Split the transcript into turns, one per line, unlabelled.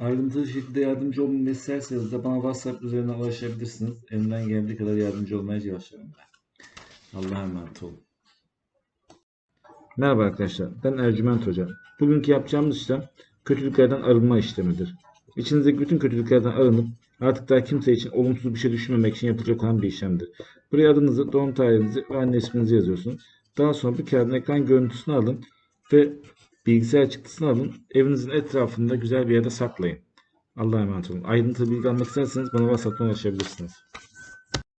Ayrıntılı şekilde yardımcı olmamı isterseniz de bana WhatsApp üzerinden ulaşabilirsiniz. Elimden geldiği kadar yardımcı olmaya çalışıyorum ben. Allah'a emanet olun. Merhaba arkadaşlar, ben Ercüment Hoca. Bugünkü yapacağımız işlem kötülüklerden arınma işlemidir. İçinizdeki bütün kötülüklerden arınıp artık daha kimse için olumsuz bir şey düşünmemek için yapılacak olan bir işlemdir. Buraya adınızı, doğum tarihinizi ve anne isminizi yazıyorsunuz. Daha sonra bir kağıdın ekran görüntüsünü alın ve bilgisayar çıktısını alın. Evinizin etrafında güzel bir yerde saklayın. Allah'a emanet olun. Ayrıntılı bilgi almak isterseniz bana WhatsApp'tan ulaşabilirsiniz.